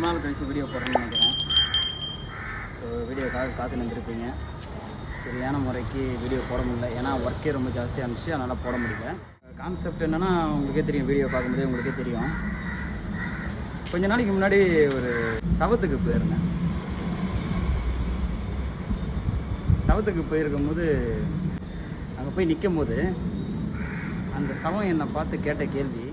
Video போடுறேன்னு நினைக்கிறேன். So வீடியோக்காக காத்து நின்றுருப்பீங்க. சரியான முறைக்கு வீடியோ போட முடியல. ஏன்னா ஒர்க்கே ரொம்ப ஜாஸ்தியாக இருந்துச்சு. அதனால் போட முடியல. கான்செப்ட் என்னென்னா உங்களுக்கே தெரியும். வீடியோ பார்க்கும்போதே உங்களுக்கே தெரியும். கொஞ்ச நாளைக்கு முன்னாடி ஒரு சவத்துக்கு போயிருந்தேன். சவத்துக்கு போயிருக்கும்போது அங்கே போய் நிற்கும் போது அந்த சவம் என்னை பார்த்து கேட்ட கேள்வி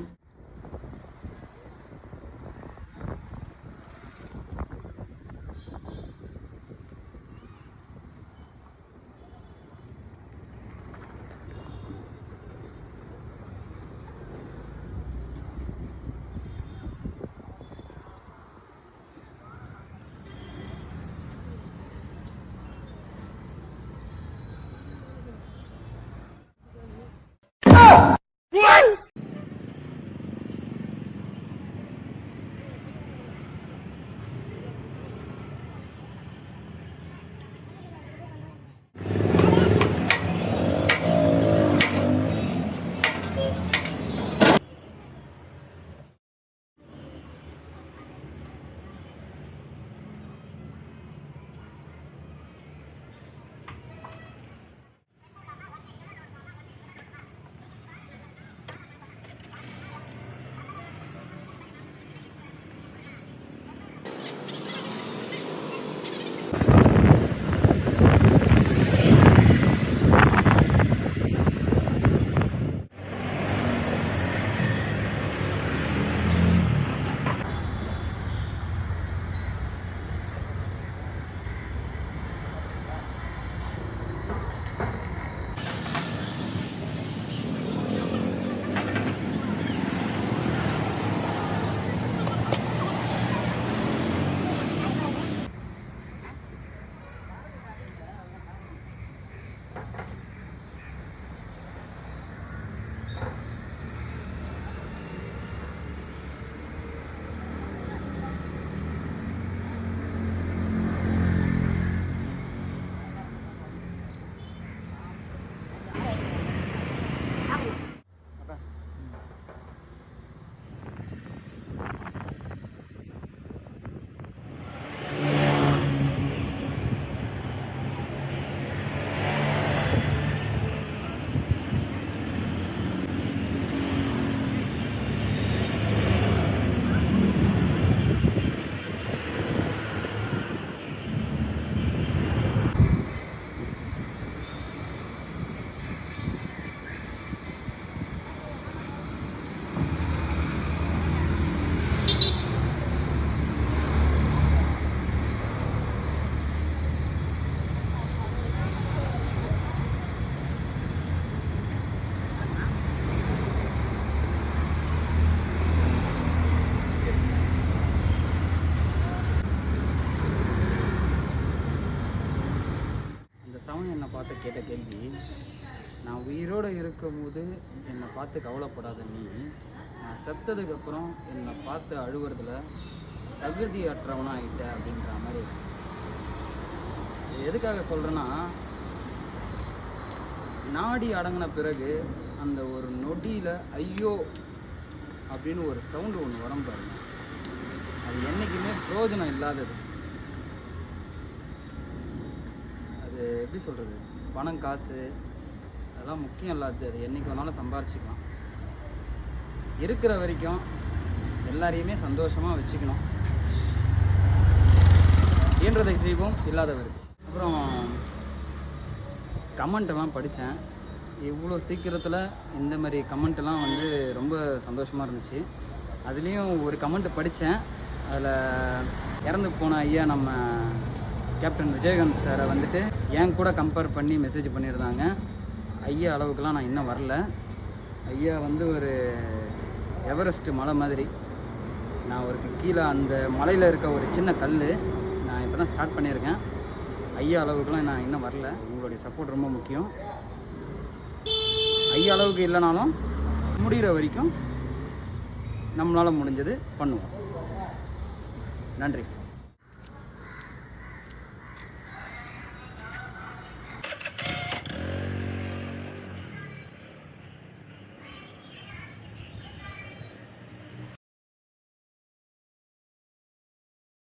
என்னை பார்த்து கேட்ட கேள்வி நான் உயிரோடு இருக்கும்போது என்னை பார்த்து கவலைப்படாத நீ. நான் செத்ததுக்கப்புறம் என்னை பார்த்து அழுகிறதுல தகுதியற்றவனாக ஆகிட்ட அப்படின்ற மாதிரி இருந்துச்சு. எதுக்காக சொல்கிறேன்னா நாடி அடங்கின பிறகு அந்த ஒரு நொடியில் ஐயோ! அப்படின்னு ஒரு சவுண்டு ஒன்று வரும் அது என்றைக்குமே பிரயோஜனம் இல்லாதது. அது எப்படி சொல்கிறது பணம் காசு அதெல்லாம் முக்கியம் இல்லாதது அது என்றைக்கு வேணாலும் சம்பாரிச்சிக்கலாம். இருக்கிற வரைக்கும் எல்லாரையுமே சந்தோஷமாக வச்சுக்கணும். இயன்றதை செய்வோம் இல்லாதவருக்கு அப்புறம் கமெண்ட்டெல்லாம் படித்தேன். இவ்வளோ சீக்கிரத்தில் இந்த மாதிரி கமெண்ட்டெல்லாம் வந்து ரொம்ப சந்தோஷமாக இருந்துச்சு. அதுலேயும் ஒரு கமெண்ட் படித்தேன். அதில் இறந்து போன ஐயா நம்ம கேப்டன் விஜயகாந்த் சாரை வந்துட்டு என் கூட கம்பேர் பண்ணி மெசேஜ் பண்ணியிருந்தாங்க. ஐயா அளவுக்குலாம் நான் இன்னும் வரல. ஐயா வந்து ஒரு எவரெஸ்ட் மலை மாதிரி. நான் ஒரு கீழே அந்த மலையில் இருக்க ஒரு சின்ன கல் நான் இப்போ தான் ஸ்டார்ட் பண்ணியிருக்கேன். ஐயா அளவுக்குலாம் நான் இன்னும் வரல. உங்களுடைய சப்போர்ட் ரொம்ப முக்கியம். ஐயா அளவுக்கு இல்லைனாலும் முடிகிற வரைக்கும் நம்மளால் முடிஞ்சது பண்ணுவோம். நன்றி.